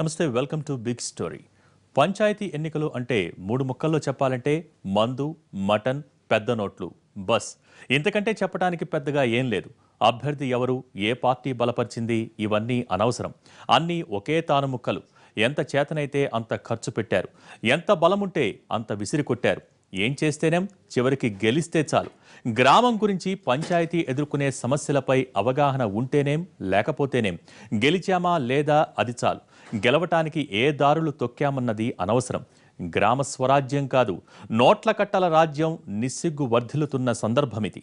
నమస్తే welcome to big story. పంచాయతీ ఎన్నికలు అంటే మూడు ముక్కల్లో చెప్పాలంటే మందు మటన్ పెద్ద నోట్లు. బస్. ఇంతకంటే చెప్పడానికి పెద్దగా ఏం లేదు. అభ్యర్థి ఎవరు ఏ పార్టీ బలపరిచింది ఇవన్నీ అనవసరం. అన్నీ ఒకే తాను ముక్కలు. ఎంత చేతనైతే అంత ఖర్చు పెట్టారు. ఎంత బలముంటే అంత విసిరి కొట్టారు ఏం చేస్తేనేం? చివరికి గెలిస్తే చాలు. గ్రామం గురించి పంచాయతీ ఎదుర్కొనే సమస్యలపై అవగాహన ఉంటేనేం? లేకపోతేనేం? గెలిచామా లేదా? అది చాలు. గెలవటానికి ఏ దారులు తొక్కామన్నది అనవసరం. గ్రామ స్వరాజ్యం కాదు నోట్ల కట్టల రాజ్యం నిస్సిగ్గు వర్ధిల్లుతున్న సందర్భమిది.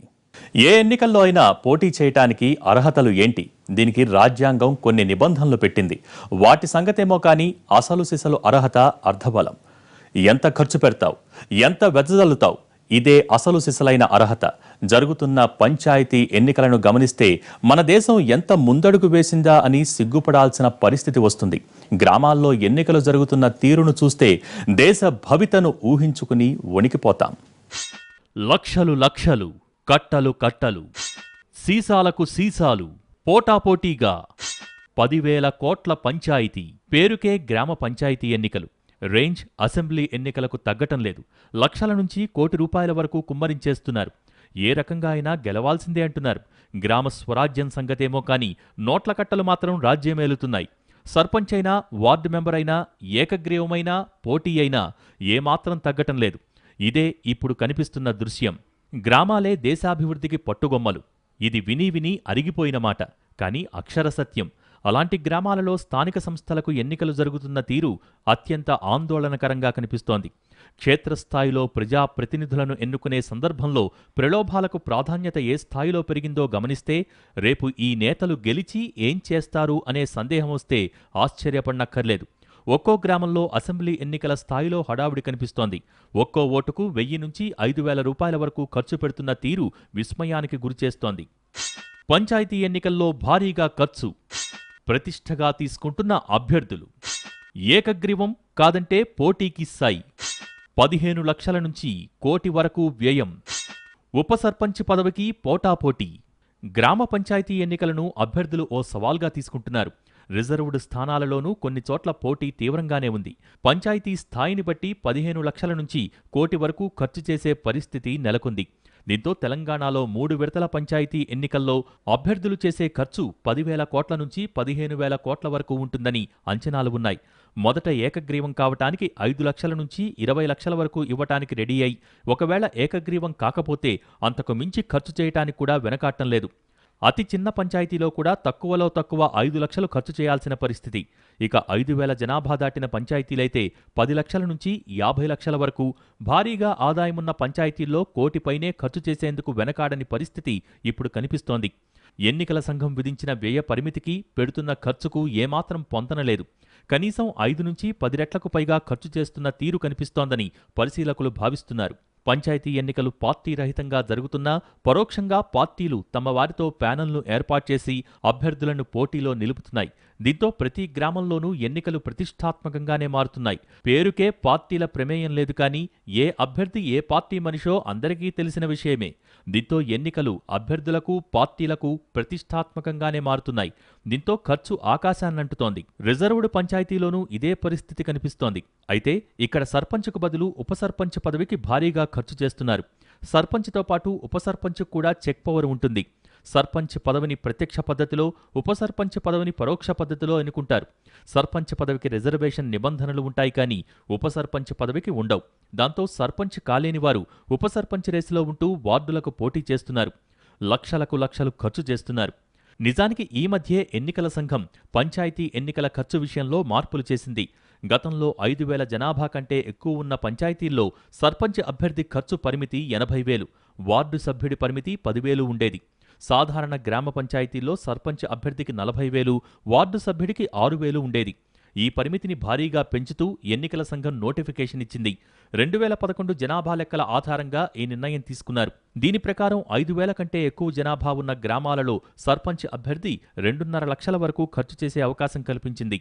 ఏ ఎన్నికల్లో అయినా పోటీ చేయటానికి అర్హతలు ఏంటి? దీనికి రాజ్యాంగం కొన్ని నిబంధనలు పెట్టింది. వాటి సంగతేమో కానీ అసలు సిసలు అర్హత అర్ధబలం. ఎంత ఖర్చు పెడతావు? ఎంత వెదజల్లుతావు? ఇదే అసలు సిసలైన అర్హత. జరుగుతున్న పంచాయతీ ఎన్నికలను గమనిస్తే మన దేశం ఎంత ముందడుగు వేసిందా అని సిగ్గుపడాల్సిన పరిస్థితి వస్తుంది. గ్రామాల్లో ఎన్నికలు జరుగుతున్న తీరును చూస్తే దేశ భవితను ఊహించుకుని వణికిపోతాం. లక్షలు లక్షలు కట్టలు కట్టలు సీసాలకు సీసాలు పోటాపోటీగా పదివేల కోట్ల పంచాయతీ పేరుకే గ్రామ పంచాయతీ ఎన్నికలు. రేంజ్ అసెంబ్లీ ఎన్నికలకు తగ్గటం లేదు. లక్షల నుంచి కోటి రూపాయల వరకు కుమ్మరించేస్తున్నారు. ఏ రకంగా అయినా గెలవాల్సిందే అంటున్నారు. గ్రామ స్వరాజ్యం సంగతేమో కానీ నోట్ల కట్టలు మాత్రం రాజ్యమేలుతున్నాయి సర్పంచ్ అయినా వార్డు మెంబర్ అయినా ఏకగ్రీవమైనా పోటీ అయినా ఏమాత్రం తగ్గటం లేదు. ఇదే ఇప్పుడు కనిపిస్తున్న దృశ్యం. గ్రామాలే దేశాభివృద్ధికి పట్టుగొమ్మలు. ఇది విని విని అరిగిపోయిన మాట. కానీ అక్షర సత్యం. అలాంటి గ్రామాలలో స్థానిక సంస్థలకు ఎన్నికలు జరుగుతున్న తీరు అత్యంత ఆందోళనకరంగా కనిపిస్తోంది. క్షేత్రస్థాయిలో ప్రజాప్రతినిధులను ఎన్నుకునే సందర్భంలో ప్రలోభాలకు ప్రాధాన్యత ఏ స్థాయిలో పెరిగిందో గమనిస్తే రేపు ఈ నేతలు గెలిచి ఏం చేస్తారు అనే సందేహం వస్తే ఆశ్చర్యపడనక్కర్లేదు. ఒక్కో గ్రామంలో అసెంబ్లీ ఎన్నికల స్థాయిలో హడావుడి కనిపిస్తోంది. ఒక్కో ఓటుకు వెయ్యి నుంచి ఐదు వేల రూపాయల వరకు ఖర్చు పెడుతున్న తీరు విస్మయానికి గురిచేస్తోంది. పంచాయతీ ఎన్నికల్లో భారీగా ఖర్చు. ప్రతిష్టగా తీసుకుంటున్న అభ్యర్థులు. ఏకగ్రీవం కాదంటే పోటీకి సాయి. పదిహేను లక్షల నుంచి కోటి వరకు వ్యయం. ఉప సర్పంచ్ పదవికి పోటాపోటీ గ్రామ పంచాయతీ ఎన్నికలను అభ్యర్థులు ఓ సవాల్గా తీసుకుంటున్నారు. రిజర్వ్డ్ స్థానాలలోనూ కొన్ని చోట్ల పోటీ తీవ్రంగానే ఉంది. పంచాయతీ స్థాయిని బట్టి పదిహేను లక్షల నుంచి కోటి వరకు ఖర్చు చేసే పరిస్థితి నెలకొంది. దీంతో తెలంగాణలో మూడు విడతల పంచాయతీ ఎన్నికల్లో అభ్యర్థులు చేసే ఖర్చు పదివేల కోట్ల నుంచి పదిహేను వేల కోట్ల వరకు ఉంటుందని అంచనాలు ఉన్నాయి. మొదట ఏకగ్రీవం కావటానికి ఐదు లక్షల నుంచి ఇరవై లక్షల వరకు ఇవ్వటానికి రెడీ అయి ఒకవేళ ఏకగ్రీవం కాకపోతే అంతకు మించి ఖర్చు చేయటానికి కూడా వెనకాటం లేదు. అతి చిన్న పంచాయతీలో కూడా తక్కువలో తక్కువ ఐదు లక్షలు ఖర్చు చేయాల్సిన పరిస్థితి. ఇక ఐదు వేల జనాభా దాటిన పంచాయతీలైతే పది లక్షల నుంచి యాభై లక్షల వరకు భారీగా ఆదాయమున్న పంచాయతీల్లో కోటిపైనే ఖర్చు చేసేందుకు వెనకాడని పరిస్థితి ఇప్పుడు కనిపిస్తోంది. ఎన్నికల సంఘం విధించిన వ్యయ పరిమితికి పెడుతున్న ఖర్చుకు ఏమాత్రం పొంతనలేదు కనీసం ఐదు నుంచి పది రెట్లకు పైగా ఖర్చు చేస్తున్న తీరు కనిపిస్తోందని పరిశీలకులు భావిస్తున్నారు. పంచాయతీ ఎన్నికలు పార్టీ రహితంగా జరుగుతున్నా పరోక్షంగా పార్టీలు తమ వారితో ప్యానెల్ను ఏర్పాటు చేసి అభ్యర్థులను పోటీలో నిలుపుతున్నాయి. దీంతో ప్రతి గ్రామంలోనూ ఎన్నికలు ప్రతిష్టాత్మకంగానే మారుతున్నాయి. పేరుకే పార్టీల ప్రమేయం లేదు కానీ ఏ అభ్యర్థి ఏ పార్టీ మనిషో అందరికీ తెలిసిన విషయమే. దీంతో ఎన్నికలు అభ్యర్థులకు పార్టీలకు ప్రతిష్టాత్మకంగానే మారుతున్నాయి. దీంతో ఖర్చు ఆకాశాన్నంటుతోంది రిజర్వ్డ్ పంచాయతీలోనూ ఇదే పరిస్థితి కనిపిస్తోంది. అయితే ఇక్కడ సర్పంచ్కు బదులు ఉప సర్పంచ్ పదవికి భారీగా ఖర్చు చేస్తున్నారు. సర్పంచ్తో పాటు ఉప సర్పంచ్ కూడా చెక్ పవర్ ఉంటుంది. సర్పంచ్ పదవిని ప్రత్యక్ష పద్ధతిలో ఉప సర్పంచ్ పదవిని పరోక్ష పద్ధతిలో ఎన్నుకుంటారు. సర్పంచ్ పదవికి రిజర్వేషన్ నిబంధనలు ఉంటాయి కానీ ఉప సర్పంచ్ పదవికి ఉండవు. దాంతో సర్పంచ్ కాలేని వారు ఉప సర్పంచ్ రేసులో ఉంటూ వార్డులకు పోటీ చేస్తున్నారు. లక్షలకు లక్షలు ఖర్చు చేస్తున్నారు. నిజానికి ఈ మధ్యే ఎన్నికల సంఘం పంచాయతీ ఎన్నికల ఖర్చు విషయంలో మార్పులు చేసింది. గతంలో ఐదు వేల జనాభా కంటే ఎక్కువ ఉన్న పంచాయతీల్లో సర్పంచ్ అభ్యర్థి ఖర్చు పరిమితి ఎనభై వేలు వార్డు సభ్యుడి పరిమితి పదివేలు ఉండేది. సాధారణ గ్రామ పంచాయతీల్లో సర్పంచ్ అభ్యర్థికి నలభై వేలు వార్డు సభ్యుడికి ఆరు వేలు ఉండేది. ఈ పరిమితిని భారీగా పెంచుతూ ఎన్నికల సంఘం నోటిఫికేషన్ ఇచ్చింది. రెండు వేల పదకొండు జనాభా లెక్కల ఆధారంగా ఈ నిర్ణయం తీసుకున్నారు. దీని ప్రకారం ఐదు వేల కంటే ఎక్కువ జనాభా ఉన్న గ్రామాలలో సర్పంచ్ అభ్యర్థి రెండున్నర లక్షల వరకు ఖర్చు చేసే అవకాశం కల్పించింది.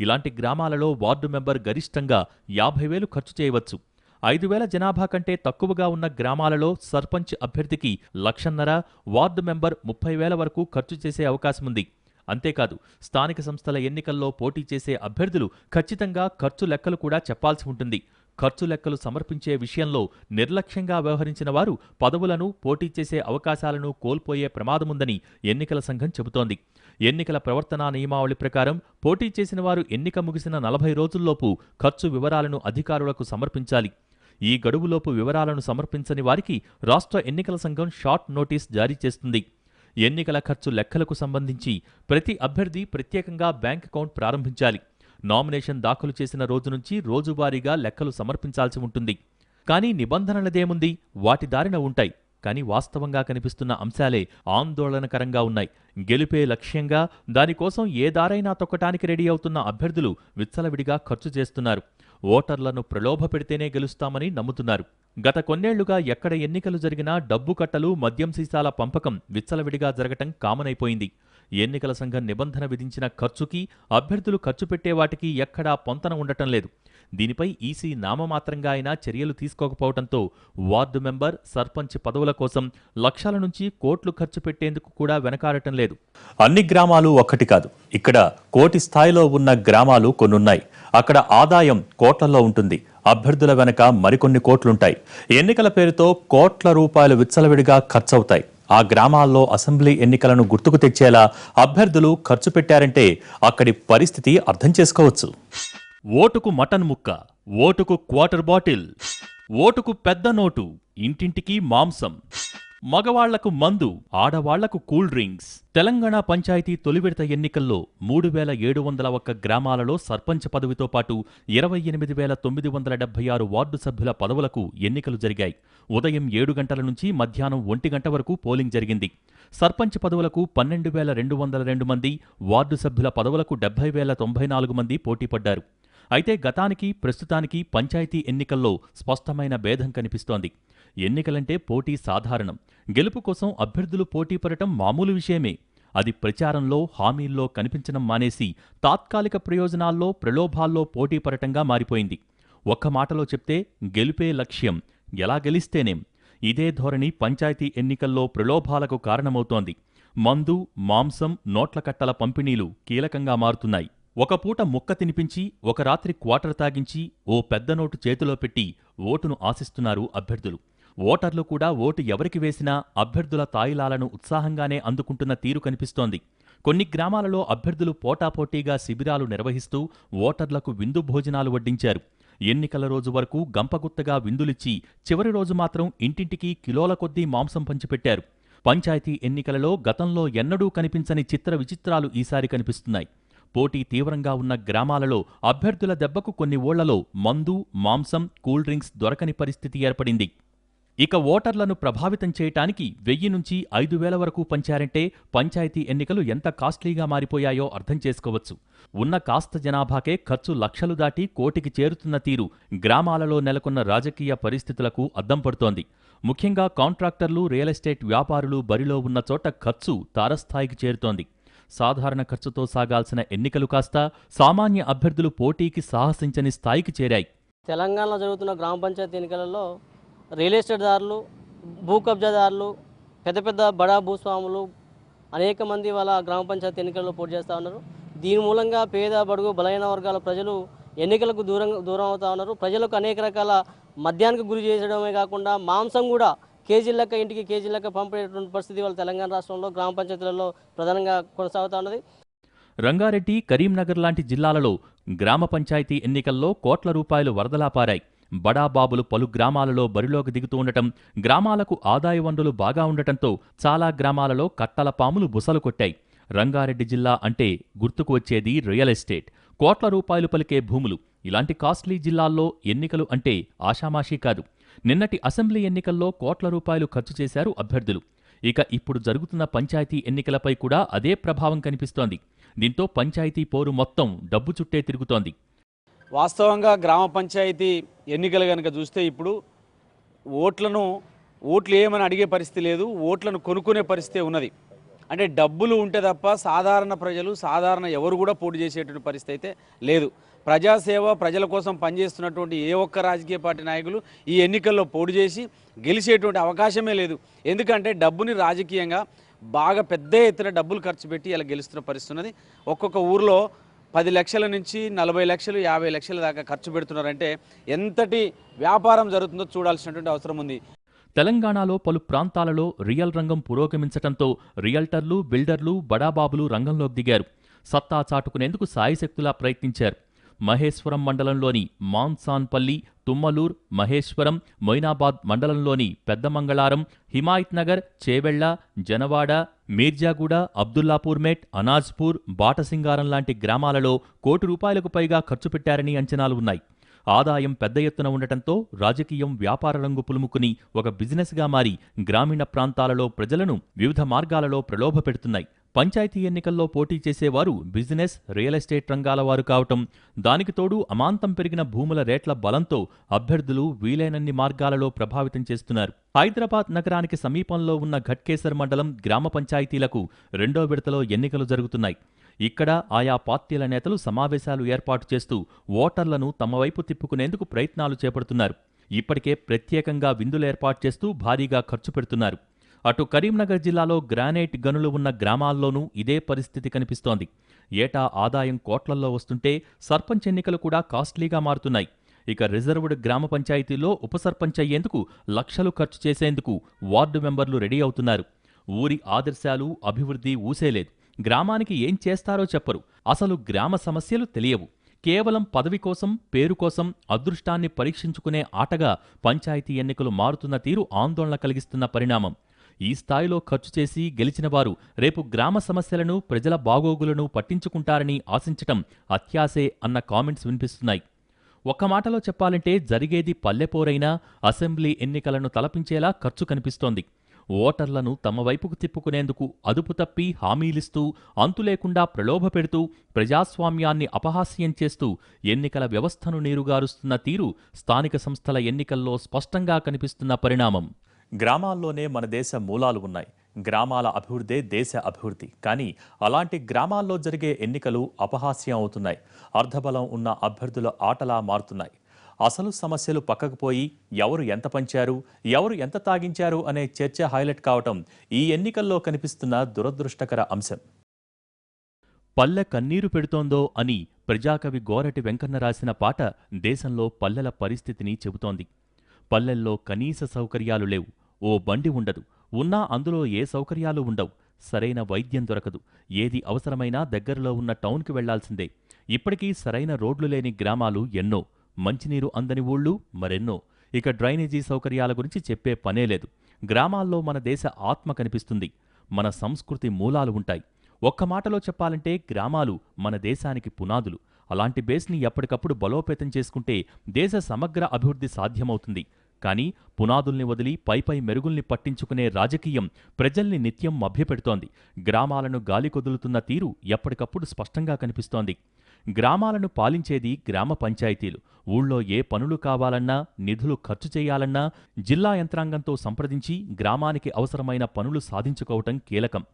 ఇలాంటి గ్రామాలలో వార్డు మెంబర్ గరిష్టంగా యాభై వేలు ఖర్చు చేయవచ్చు. ఐదు వేల జనాభా కంటే తక్కువగా ఉన్న గ్రామాలలో సర్పంచ్ అభ్యర్థికి లక్షన్నర వార్డు మెంబర్ ముప్పై వేల వరకు ఖర్చు చేసే అవకాశముంది. అంతేకాదు స్థానిక సంస్థల ఎన్నికల్లో పోటీ చేసే అభ్యర్థులు ఖచ్చితంగా ఖర్చు లెక్కలు కూడా చెప్పాల్సి ఉంటుంది. ఖర్చు లెక్కలు సమర్పించే విషయంలో నిర్లక్ష్యంగా వ్యవహరించిన వారు పదవులను పోటీ చేసే అవకాశాలను కోల్పోయే ప్రమాదముందని ఎన్నికల సంఘం చెబుతోంది. ఎన్నికల ప్రవర్తనా నియమావళి ప్రకారం పోటీ చేసిన వారు ఎన్నిక ముగిసిన నలభై రోజుల్లోపు ఖర్చు వివరాలను అధికారులకు సమర్పించాలి. ఈ గడువులోపు వివరాలను సమర్పించని వారికి రాష్ట్ర ఎన్నికల సంఘం షార్ట్ నోటీస్ జారీ చేస్తుంది. ఎన్నికల ఖర్చు లెక్కలకు సంబంధించి ప్రతి అభ్యర్థి ప్రత్యేకంగా బ్యాంక్ అకౌంట్ ప్రారంభించాలి. నామినేషన్ దాఖలు చేసిన రోజు నుంచి రోజువారీగా లెక్కలు సమర్పించాల్సి ఉంటుంది. కానీ నిబంధనలదేముంది? వాటి దారిన ఉంటాయి. కానీ వాస్తవంగా కనిపిస్తున్న అంశాలే ఆందోళనకరంగా ఉన్నాయి. గెలిపే లక్ష్యంగా దానికోసం ఏ దారైనా తొక్కటానికి రెడీ అవుతున్న అభ్యర్థులు విచ్చలవిడిగా ఖర్చు చేస్తున్నారు. ఓటర్లను ప్రలోభ పెడితేనే గెలుస్తామని నమ్ముతున్నారు. గత కొన్నేళ్ళుగా ఎక్కడ ఎన్నికలు జరిగినా డబ్బు కట్టలు మద్యం సీసాల పంపకం విచ్చలవిడిగా జరగటం కామన్ అయిపోయింది ఎన్నికల సంఘం నిబంధన విధించిన ఖర్చుకి అభ్యర్థులు ఖర్చు పెట్టేవాటికి ఎక్కడా పొంతన ఉండటం లేదు. దీనిపై ఈసీ నామమాత్రంగా అయినా చర్యలు తీసుకోకపోవడంతో వార్డు మెంబర్ సర్పంచ్ పదవుల కోసం లక్షల నుంచి కోట్లు ఖర్చు పెట్టేందుకు కూడా వెనకాడటం లేదు. అన్ని గ్రామాలు ఒక్కటి కాదు ఇక్కడ కోటి స్థాయిలో ఉన్న గ్రామాలు కొన్నున్నాయి. అక్కడ ఆదాయం కోట్లలో ఉంటుంది. అభ్యర్థుల వెనక మరికొన్ని కోట్లుంటాయి. ఎన్నికల పేరుతో కోట్ల రూపాయలు విచ్చలవిడిగా ఖర్చవుతాయి. ఆ గ్రామాల్లో అసెంబ్లీ ఎన్నికలను గుర్తుకు తెచ్చేలా అభ్యర్థులు ఖర్చు పెట్టారంటే అక్కడి పరిస్థితి అర్థం చేసుకోవచ్చు. ఓటుకు మటన్ ముక్క ఓటుకు క్వార్టర్ బాటిల్ ఓటుకు పెద్ద నోటు ఇంటింటికి మాంసం. మగవాళ్ళకు మందు ఆడవాళ్ళకు కూల్ డ్రింక్స్. తెలంగాణ పంచాయతీ తొలి విడత ఎన్నికల్లో మూడు వేల ఏడు వందల ఒక్క గ్రామాలలో సర్పంచ్ పదవితో పాటు ఇరవై ఎనిమిది వేల తొమ్మిది వందల డెబ్బై ఆరు వార్డు సభ్యుల పదవులకు ఎన్నికలు జరిగాయి. ఉదయం ఏడు గంటల నుంచి మధ్యాహ్నం ఒంటి గంట వరకు పోలింగ్ జరిగింది. సర్పంచ్ పదవులకు పన్నెండు వేల రెండు వందల రెండు మంది వార్డు సభ్యుల పదవులకు డెబ్బై వేల తొంభై నాలుగు మంది పోటీపడ్డారు. అయితే గతానికి ప్రస్తుతానికి పంచాయతీ ఎన్నికల్లో స్పష్టమైన భేదం కనిపిస్తోంది. ఎన్నికలంటే పోటీ సాధారణం. గెలుపు కోసం అభ్యర్థులు పోటీ పడటం మామూలు విషయమే. అది ప్రచారంలో హామీల్లో కనిపించడం మానేసి తాత్కాలిక ప్రయోజనాల్లో ప్రలోభాల్లో పోటీ పడటంగా మారిపోయింది. ఒక్క మాటలో చెప్తే గెలుపే లక్ష్యం. ఎలా గెలిస్తేనేం? ఇదే ధోరణి పంచాయతీ ఎన్నికల్లో ప్రలోభాలకు కారణమవుతోంది. మందు మాంసం నోట్ల కట్టల పంపిణీలు కీలకంగా మారుతున్నాయి. ఒక పూట ముక్క తినిపించి ఒక రాత్రి క్వార్టర్ తాగించి ఓ పెద్ద నోటు చేతిలో పెట్టి ఓటును ఆశిస్తున్నారు అభ్యర్థులు. ఓటర్లు కూడా ఓటు ఎవరికి వేసినా అభ్యర్థుల తాయిలాలను ఉత్సాహంగానే అందుకుంటున్న తీరు కనిపిస్తోంది. కొన్ని గ్రామాలలో అభ్యర్థులు పోటాపోటీగా శిబిరాలు నిర్వహిస్తూ ఓటర్లకు విందు భోజనాలు వడ్డించారు. ఎన్నికల రోజు వరకు గంపగుత్తగా విందులిచ్చి చివరి రోజు మాత్రం ఇంటింటికి కిలోల కొద్దీ మాంసం పంచిపెట్టారు. పంచాయతీ ఎన్నికలలో గతంలో ఎన్నడూ కనిపించని చిత్ర విచిత్రాలు ఈసారి కనిపిస్తున్నాయి. పోటీ తీవ్రంగా ఉన్న గ్రామాలలో అభ్యర్థుల దెబ్బకు కొన్ని ఓళ్ళలో మందు మాంసం కూల్ డ్రింక్స్ దొరకని పరిస్థితి ఏర్పడింది. ఇక ఓటర్లను ప్రభావితం చేయటానికి వెయ్యి నుంచి ఐదు వేల వరకు పంచారంటే పంచాయతీ ఎన్నికలు ఎంత కాస్ట్లీగా మారిపోయాయో అర్థం చేసుకోవచ్చు. ఉన్న కాస్త జనాభాకే ఖర్చు లక్షలు దాటి కోటికి చేరుతున్న తీరు గ్రామాలలో నెలకొన్న రాజకీయ పరిస్థితులకు అద్దం పడుతోంది. ముఖ్యంగా కాంట్రాక్టర్లు రియల్ ఎస్టేట్ వ్యాపారులు బరిలో ఉన్న చోట ఖర్చు తారస్థాయికి చేరుతోంది. సాధారణ ఖర్చుతో సాగాల్సిన ఎన్నికలు కాస్త సామాన్య అభ్యర్థులు పోటీకి సాహసించని స్థాయికి చేరాయి. తెలంగాణలో జరుగుతున్న గ్రామ పంచాయతీ ఎన్నికలలో రియల్ ఎస్టేట్ దారులు భూ కబ్జాదారులు పెద్ద పెద్ద బడా భూస్వాములు అనేక మంది వాళ్ళ గ్రామ పంచాయతీ ఎన్నికల్లో పోటీ చేస్తూ ఉన్నారు. దీని మూలంగా పేద బడుగు బలహీన వర్గాల ప్రజలు ఎన్నికలకు దూరం దూరం అవుతా ఉన్నారు. ప్రజలకు అనేక రకాల మద్యానికి గురి చేయడమే కాకుండా మాంసం కూడా కేజీ లెక్క ఇంటికి కేజీ లెక్క పంపేటువంటి పరిస్థితి వాళ్ళ తెలంగాణ రాష్ట్రంలో గ్రామ పంచాయతీలలో ప్రధానంగా కొనసాగుతున్నది రంగారెడ్డి కరీంనగర్ లాంటి జిల్లాలలో గ్రామ పంచాయతీ ఎన్నికల్లో కోట్ల రూపాయలు వరదలా పారాయి. బడాబాబులు పలు గ్రామాలలో బరిలోకి దిగుతూ ఉండటం గ్రామాలకు ఆదాయ వనరులు బాగా ఉండటంతో చాలా గ్రామాలలో కట్టల పాములు బుసలు కొట్టాయి. రంగారెడ్డి జిల్లా అంటే గుర్తుకు వచ్చేది రియల్ ఎస్టేట్. కోట్ల రూపాయలు పలికే భూములు ఇలాంటి కాస్ట్లీ జిల్లాల్లో ఎన్నికలు అంటే ఆషామాషీ కాదు. నిన్నటి అసెంబ్లీ ఎన్నికల్లో కోట్ల రూపాయలు ఖర్చు చేశారు అభ్యర్థులు. ఇక ఇప్పుడు జరుగుతున్న పంచాయతీ ఎన్నికలపై కూడా అదే ప్రభావం కనిపిస్తోంది. దీంతో పంచాయతీ పోరు మొత్తం డబ్బు చుట్టే తిరుగుతోంది. వాస్తవంగా గ్రామ పంచాయతీ ఎన్నికలు కనుక చూస్తే ఇప్పుడు ఓట్లను ఓట్లు ఏమని అడిగే పరిస్థితి లేదు ఓట్లను కొనుక్కునే పరిస్థితి ఉన్నది. అంటే డబ్బులు ఉంటే తప్ప సాధారణ ప్రజలు సాధారణ ఎవరు కూడా పోటీ చేసేటువంటి పరిస్థితి అయితే లేదు. ప్రజాసేవ ప్రజల కోసం పనిచేస్తున్నటువంటి ఏ ఒక్క రాజకీయ పార్టీ నాయకులు ఈ ఎన్నికల్లో పోటీ చేసి గెలిచేటువంటి అవకాశమే లేదు. ఎందుకంటే డబ్బుని రాజకీయంగా బాగా పెద్ద ఎత్తున డబ్బులు ఖర్చు పెట్టి ఇలా గెలుస్తున్న పరిస్థితి ఉన్నది. ఒక్కొక్క ఊర్లో పది లక్షల నుంచి నలభై లక్షలు యాభై లక్షల దాకా ఖర్చు పెడుతున్నారంటే ఎంతటి వ్యాపారం జరుగుతుందో చూడాల్సినటువంటి అవసరం ఉంది. తెలంగాణలో పలు ప్రాంతాలలో రియల్ రంగం పురోగమించటంతో రియల్టర్లు బిల్డర్లు బడాబాబులు రంగంలోకి దిగారు. సత్తా చాటుకునేందుకు సాయశక్తులా ప్రయత్నించారు. మహేశ్వరం మండలంలోని మాన్సాన్పల్లి తుమ్మలూర్ మహేశ్వరం మొయినాబాద్ మండలంలోని పెద్దమంగళారం హిమాయత్ నగర్ చేవెళ్ళ జనవాడ మీర్జాగూడ అబ్దుల్లాపూర్ మేట్ అనాజ్పూర్ బాటసింగారం లాంటి గ్రామాలలో కోటి రూపాయలకు పైగా ఖర్చు పెట్టారని అంచనాలు ఉన్నాయి. ఆదాయం పెద్ద ఎత్తున ఉండటంతో రాజకీయం వ్యాపార రంగు పులుముకుని ఒక బిజినెస్గా మారి గ్రామీణ ప్రాంతాలలో ప్రజలను వివిధ మార్గాలలో ప్రలోభపెడుతున్నాయి. పంచాయతీ ఎన్నికల్లో పోటీ చేసేవారు బిజినెస్ రియల్ ఎస్టేట్ రంగాల వారు కావటం. దానికి తోడు అమాంతం పెరిగిన భూముల రేట్ల బలంతో అభ్యర్థులు వీలైనన్ని మార్గాలలో ప్రభావితం చేస్తున్నారు. హైదరాబాద్ నగరానికి సమీపంలో ఉన్న ఘట్కేసర్ మండలం గ్రామ పంచాయతీలకు రెండో విడతలో ఎన్నికలు జరుగుతున్నాయి. ఇక్కడ ఆయా పార్టీల నేతలు సమావేశాలు ఏర్పాటు చేస్తూ ఓటర్లను తమ వైపు తిప్పుకునేందుకు ప్రయత్నాలు చేపడుతున్నారు. ఇప్పటికే ప్రత్యేకంగా విందులు ఏర్పాటు చేస్తూ భారీగా ఖర్చు పెడుతున్నారు. అటు కరీంనగర్ జిల్లాలో గ్రానైట్ గనులు ఉన్న గ్రామాల్లోనూ ఇదే పరిస్థితి కనిపిస్తోంది. ఏటా ఆదాయం కోట్లల్లో వస్తుంటే సర్పంచ్ ఎన్నికలు కూడా కాస్ట్లీగా మారుతున్నాయి. ఇక రిజర్వ్డ్ గ్రామ పంచాయతీలో ఉప సర్పంచ్ అయ్యేందుకు లక్షలు ఖర్చు చేసేందుకు వార్డు మెంబర్లు రెడీ అవుతున్నారు. ఊరి ఆదర్శాలు అభివృద్ధి ఊసేలేదు. గ్రామానికి ఏం చేస్తారో చెప్పరు. అసలు గ్రామ సమస్యలు తెలియవు. కేవలం పదవి కోసం పేరు కోసం అదృష్టాన్ని పరీక్షించుకునే ఆటగా పంచాయతీ ఎన్నికలు మారుతున్న తీరు ఆందోళన కలిగిస్తున్న పరిణామం. ఈ స్థాయిలో ఖర్చు చేసి గెలిచిన వారు రేపు గ్రామ సమస్యలను ప్రజల బాగోగులను పట్టించుకుంటారని ఆశించటం అత్యాసే అన్న కామెంట్స్ వినిపిస్తున్నాయి. ఒక్క మాటలో చెప్పాలంటే జరిగేది పల్లెపోరైనా అసెంబ్లీ ఎన్నికలను తలపించేలా ఖర్చు కనిపిస్తోంది. ఓటర్లను తమ వైపుకు తిప్పుకునేందుకు అదుపు తప్పి హామీలిస్తూ అంతులేకుండా ప్రలోభపెడుతూ ప్రజాస్వామ్యాన్ని అపహాస్యం చేస్తూ ఎన్నికల వ్యవస్థను నీరుగారుస్తున్న తీరు స్థానిక సంస్థల ఎన్నికల్లో స్పష్టంగా కనిపిస్తున్న పరిణామం. గ్రామాల్లోనే మన దేశ మూలాలు ఉన్నాయి. గ్రామాల అభివృద్ధే దేశ అభివృద్ధి. కానీ అలాంటి గ్రామాల్లో జరిగే ఎన్నికలు అపహాస్యం అవుతున్నాయి. అర్ధబలం ఉన్న అభ్యర్థుల ఆటలా మారుతున్నాయి. అసలు సమస్యలు పక్కకు పోయి ఎవరు ఎంత పంచారు ఎవరు ఎంత తాగించారు అనే చర్చ హైలైట్ కావటం ఈ ఎన్నికల్లో కనిపిస్తున్న దురదృష్టకర అంశం. పల్లె కన్నీరు పెడుతోందో అని ప్రజాకవి గోరటి వెంకన్న రాసిన పాట దేశంలో పల్లెల పరిస్థితిని చెబుతోంది. పల్లెల్లో కనీస సౌకర్యాలు లేవు. ఓ బండి ఉండదు. ఉన్నా అందులో ఏ సౌకర్యాలు ఉండవు. సరైన వైద్యం దొరకదు. ఏది అవసరమైనా దగ్గరలో ఉన్న టౌన్కి వెళ్ళాల్సిందే. ఇప్పటికీ సరైన రోడ్లు లేని గ్రామాలు ఎన్నో. మంచినీరు అందని ఊళ్ళు మరెన్నో. ఇక డ్రైనేజీ సౌకర్యాల గురించి చెప్పే పనే లేదు. గ్రామాల్లో మన దేశ ఆత్మ కనిపిస్తుంది. మన సంస్కృతి మూలాలు ఉంటాయి. ఒక్క మాటలో చెప్పాలంటే గ్రామాలు మన దేశానికి పునాదులు. అలాంటి బేస్ని ఎప్పటికప్పుడు బలోపేతం చేసుకుంటే దేశ సమగ్ర అభివృద్ధి సాధ్యమవుతుంది. కానీ పునాదుల్ని వదిలి పైపై మెరుగుల్ని పట్టించుకునే రాజకీయం ప్రజల్ని నిత్యం మభ్యపెడుతోంది. గ్రామాలను గాలికొదులుతున్న తీరు ఎప్పటికప్పుడు స్పష్టంగా కనిపిస్తోంది. గ్రామాలను పాలించేది గ్రామ పంచాయతీలు. ఊళ్ళో ఏ పనులు కావాలన్నా నిధులు ఖర్చు చేయాలన్నా జిల్లా యంత్రాంగంతో సంప్రదించి గ్రామానికి అవసరమైన పనులు సాధించుకోవటం కీలకం.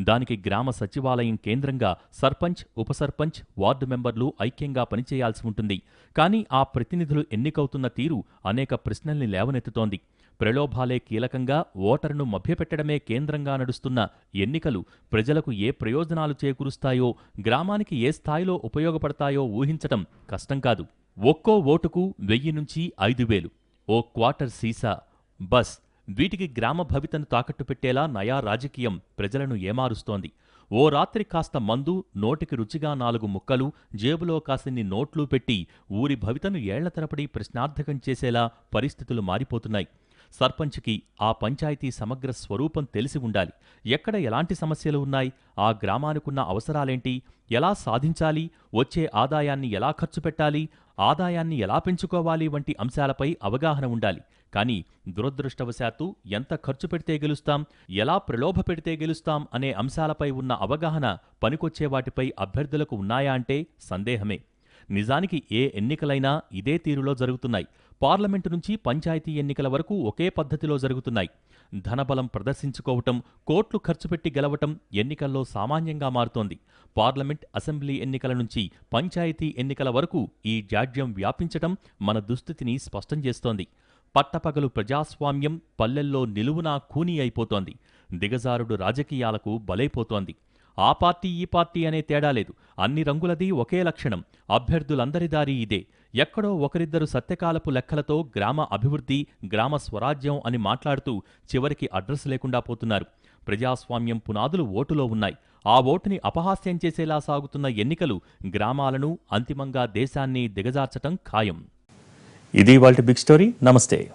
దానికి గ్రామ సచివాలయం కేంద్రంగా సర్పంచ్ ఉప సర్పంచ్ వార్డు మెంబర్లు ఐక్యంగా పనిచేయాల్సి ఉంటుంది. కానీ ఆ ప్రతినిధులు ఎన్నికవుతున్న తీరు అనేక ప్రశ్నల్ని లేవనెత్తుతోంది. ప్రలోభాలే కీలకంగా ఓటరును మభ్యపెట్టడమే కేంద్రంగా నడుస్తున్న ఎన్నికలు ప్రజలకు ఏ ప్రయోజనాలు చేకూరుస్తాయో గ్రామానికి ఏ స్థాయిలో ఉపయోగపడతాయో ఊహించటం కష్టం కాదు. ఒక్కో ఓటుకు వెయ్యి నుంచి ఐదు వేలు. ఓ క్వార్టర్ సీసా. బస్. వీటికి గ్రామ భవితను తాకట్టు పెట్టేలా నయా రాజకీయం ప్రజలను ఏమారుస్తోంది. ఓ రాత్రి కాస్త మందు నోటికి రుచిగా నాలుగు ముక్కలు జేబులో కాసిన్ని నోట్లు పెట్టి ఊరి భవితను ఏళ్ళ తరపడి ప్రశ్నార్థకం చేసేలా పరిస్థితులు మారిపోతున్నాయి. సర్పంచ్కి ఆ పంచాయతీ సమగ్ర స్వరూపం తెలిసి ఉండాలి. ఎక్కడ ఎలాంటి సమస్యలు ఉన్నాయి? ఆ గ్రామానికున్న అవసరాలేంటి? ఎలా సాధించాలి? వచ్చే ఆదాయాన్ని ఎలా ఖర్చు పెట్టాలి? ఆదాయాన్ని ఎలా పెంచుకోవాలి? వంటి అంశాలపై అవగాహన ఉండాలి. కానీ దురదృష్టవశాత్తు ఎంత ఖర్చు పెడితే గెలుస్తాం? ఎలా ప్రలోభ పెడితే గెలుస్తాం? అనే అంశాలపై ఉన్న అవగాహన పనికొచ్చే వాటిపై అభ్యర్థులకు ఉన్నాయా అంటే సందేహమే. నిజానికి ఏ ఎన్నికలైనా ఇదే తీరులో జరుగుతున్నాయి. పార్లమెంటు నుంచి పంచాయతీ ఎన్నికల వరకు ఒకే పద్ధతిలో జరుగుతున్నాయి. ధనబలం ప్రదర్శించుకోవటం కోట్లు ఖర్చు పెట్టి గెలవటం ఎన్నికల్లో సామాన్యంగా మారుతోంది. పార్లమెంట్ అసెంబ్లీ ఎన్నికల నుంచి పంచాయతీ ఎన్నికల వరకు ఈ జాడ్యం వ్యాపించటం మన దుస్థితిని స్పష్టం చేస్తోంది. పట్టపగలు ప్రజాస్వామ్యం పల్లెల్లో నిలువునా కూనీ అయిపోతోంది. దిగజారుడు రాజకీయాలకు బలైపోతోంది. ఆ పార్టీ ఈ పార్టీ అనే తేడా లేదు. అన్ని రంగులది ఒకే లక్షణం. అభ్యర్థులందరి దారి ఇదే. ఎక్కడో ఒకరిద్దరు సత్యకాలపు లెక్కలతో గ్రామ అభివృద్ధి గ్రామ స్వరాజ్యం అని మాట్లాడుతూ చివరికి అడ్రస్ లేకుండా పోతున్నారు. ప్రజాస్వామ్యం పునాదులు ఓటులో ఉన్నాయి. ఆ ఓటుని అపహాస్యం చేసేలా సాగుతున్న ఎన్నికలు గ్రామాలను అంతిమంగా దేశాన్ని దిగజార్చటం ఖాయం. ఇది వాళ్ళ బిగ్ స్టోరీ. నమస్తే.